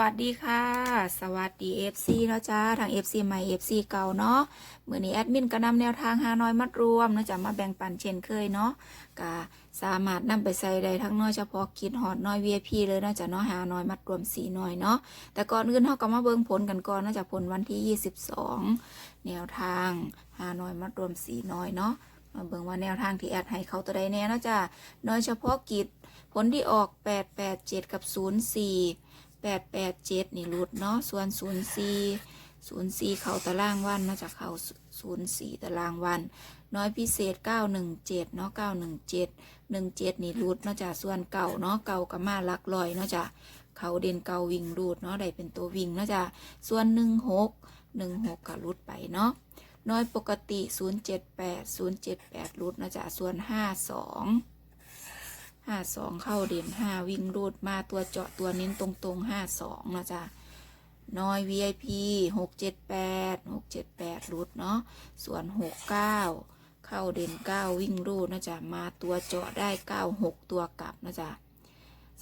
วัสดีค่ะ สวัสดี FC แล้วจ้าทาง FC ใหม่ FC เก่าเนาะเมื่อนี้แอดมินก็นำแนวทางหาน้อยมัดรวมเนาะจะมาแบ่งปันเช่นเคยเนาะก็สามารถนำไปใส่ได้ทั้งน้อยเฉพาะกิจหอดน้อย VIP เลยเนาะจะเนาะหาน้อยมัดรวมสีน้อยเนาะแต่ก่อนอื่นเฮาก็มาเบิ่งผลกันก่อนเนาะจากผลวันที่ 22 แนวทางหาน้อยมัดรวมสีน้อยเนาะมาเบิ่งว่าแนวทางที่แอดให้เขาตัวใดแน่เนาะจ้ะน้อยเฉพาะกิจผลที่ออก 887 กับ 04 แปดแปดเจ็ดนี่รุดเนาะส่วนศูนย์สี่ศูนย์สี่เขาตารางวันเนาะจากเขาศูนย์สี่ตารางวัน น้อยพิเศษเก้าหนึ่งเจ็ดเนาะเก้าหนึ่งเจ็ดหนึ่งเจ็ดนี่รุดเนาะจากส่วนเก่าเนาะเก่ากับมาหลักลอยเนาะจากเขาเด่นเก่าวิ่งรูดเนาะได้เป็นตัววิ่งเนาะจากส่วนหนึ่งหกหนึ่งหกก็รุดไปเนาะน้อยปกติศูนย์เจ็ดแปดศูนย์เจ็ดแปดรุดนาะจากส่วนห้าสอง ห้าสองเข้าเด่นห้าวิ่งรูดมาตัวเจาะตัวเน้นตรงตรงห้าสองนะจ๊ะน้อย VIP หกเจ็ดแปดหกเจ็ดแปดรูดเนาะส่วนหกเก้าเข้าเด่นเก้าวิ่งรูดนะจ๊ะมาตัวเจาะได้เก้าหกตัวกลับนะจ๊ะ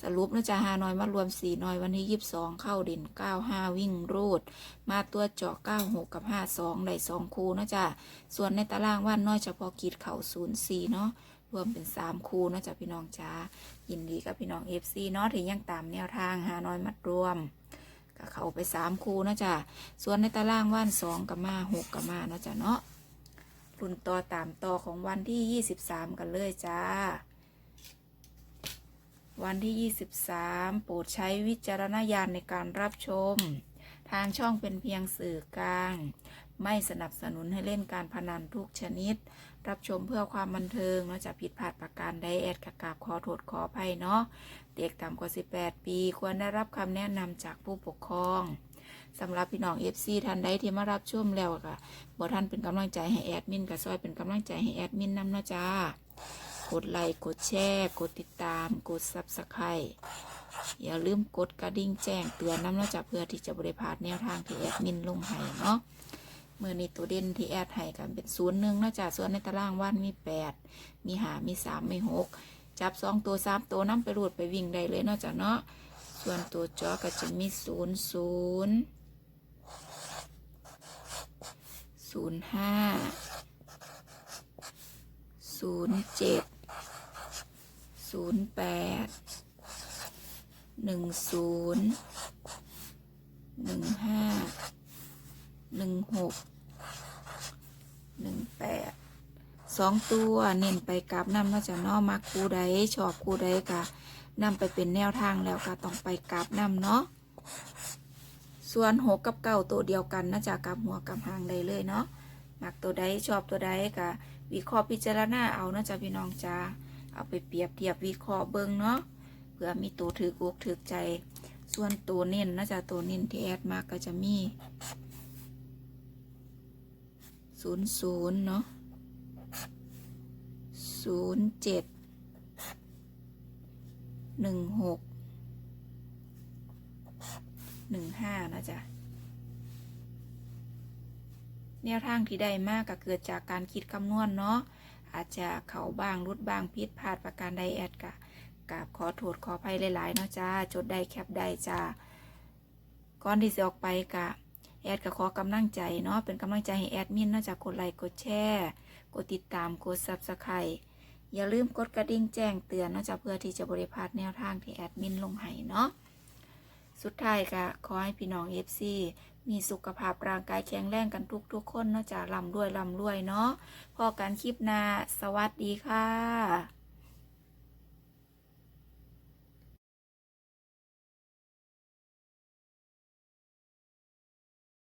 สรุปนะจ๊ะห้าน้อยมารวมสี่น้อยวันที่ยี่สิบสองเข้าเด่นเก้าห้าวิ่งรูด มาตัวเจาะเก้าหกกับห้าสองได้สองคูนะจ๊ะส่วนในตารางว่านน้อยเฉพาะกิจเข่าศูนย์สี่เนาะ รวมเป็นสามคู่นะจ้ะพี่น้องจ้ายินดีกับพี่น้องเอฟซีเนาะที่ยังตามแนวทางหาน้อยมัดรวมก็เข้าไปสามคู่นะจ้ะส่วนในตารางว่านสองกับมาหกกับมาเนาะจ้ะเนาะรุ่นต่อตามต่อของวันที่ยี่สิบสามกันเลยจ้า วันที่ยี่สิบสามโปรดใช้วิจารณญาณในการรับชม ทางช่องเป็นเพียงสื่อกลาง ไม่สนับสนุนให้เล่นการพนันทุกชนิด รับชมเพื่อความบันเทิงนาะจะผิดพลาดประการใดแอดกกาบขอโทษขออภัยเนาะเด็กต่ำกว่า 18 ปี ควรได้รับคำแนะนำจากผู้ปกครองสำหรับพี่น้อง FC ท่านใดที่มารับชมแล้วก็บ่ท่านเป็นกำลังใจให้แอดมินก็ซอยเป็นกำลังใจให้แอดมินนำนาะจ้ากดไลค์กดแชร์ กดติดตาม กด Subscribe อย่าลืมกดกระดิ่งแจ้งเตือนน้ำนาะจ้ะเพื่อที่จะบริพาดแนวทางที่แอดมินลงให้เนาะเมื่อนี้ตัวเด่นที่แอดให้กันเป็นศูนย์หนึ่งนอกจากส่วนในตารางวันมีแปดมีหามีสามมีหกจับสองตัวสามตัวน้ำไปรูดไปวิ่งได้เลยนอกจากเนาะส่วนตัวจอก็จะมีศูนย์ศูนย์ศูนย์ห้าศูนย์เจ็ดศูนย์แปด หนึ่งศูนย์หนึ่งห้าหนึ่งหกหนึ่งแปดสองตัวเน้นไปกราบนำเนาจะนาะมักคูใดชอบคูใดกะนำไปเป็นแนวทางแล้วก็ต้องไปกราบนำเนาะส่วนหกกับเก้าตัวเดียวกันนะจ๊ะกับหัวกับหางได้เลยเนาะมักตัวใดชอบตัวใดกะวิเคราะห์พิจารณาเอานะจ๊ะพี่น้องจ้าเอาไปเปรียบเทียบวิเคราะห์เบิ่งเนาะ เพื่อมีตัวถือกอกถือใจ ส่วนตัวเน้นนะจ๊ะตัวเน้นที่แอดมากก็จะมีศูนย์ศูนย์เนาะศูนย์เจ็ดหนึ่งหกหนึ่งห้านะจ๊ะแนวทางที่ได้มากก็เกิดจากการคิดคำนวณเนาะอาจจะเขาบ้างรุดบ้างพิษพลาดประการใดแอดกะ กราบขอโทษขออภัยหลายๆเนาะจ้า จดได้แคปได้จ้า ก่อนที่จะออกไปกะแอดก็ขอกำลังใจเนาะ เป็นกำลังใจให้แอดมินเนอกจากกดไลค์กดแชร์กดติดตามกดซับสไครต์อย่าลืมกดกระดิ่งแจ้งเตือนเนอกจากเพื่อที่จะบริพาดแนวทางที่แอดมินลงให้เนาะ สุดท้ายก็ขอให้พี่น้องเอฟซีมีสุขภาพร่างกายแข็งแรงกันทุกทุกๆคนเนอกจากลำด้วยลำรวยเนาะ พอกันคลิปหน้าสวัสดีค่ะ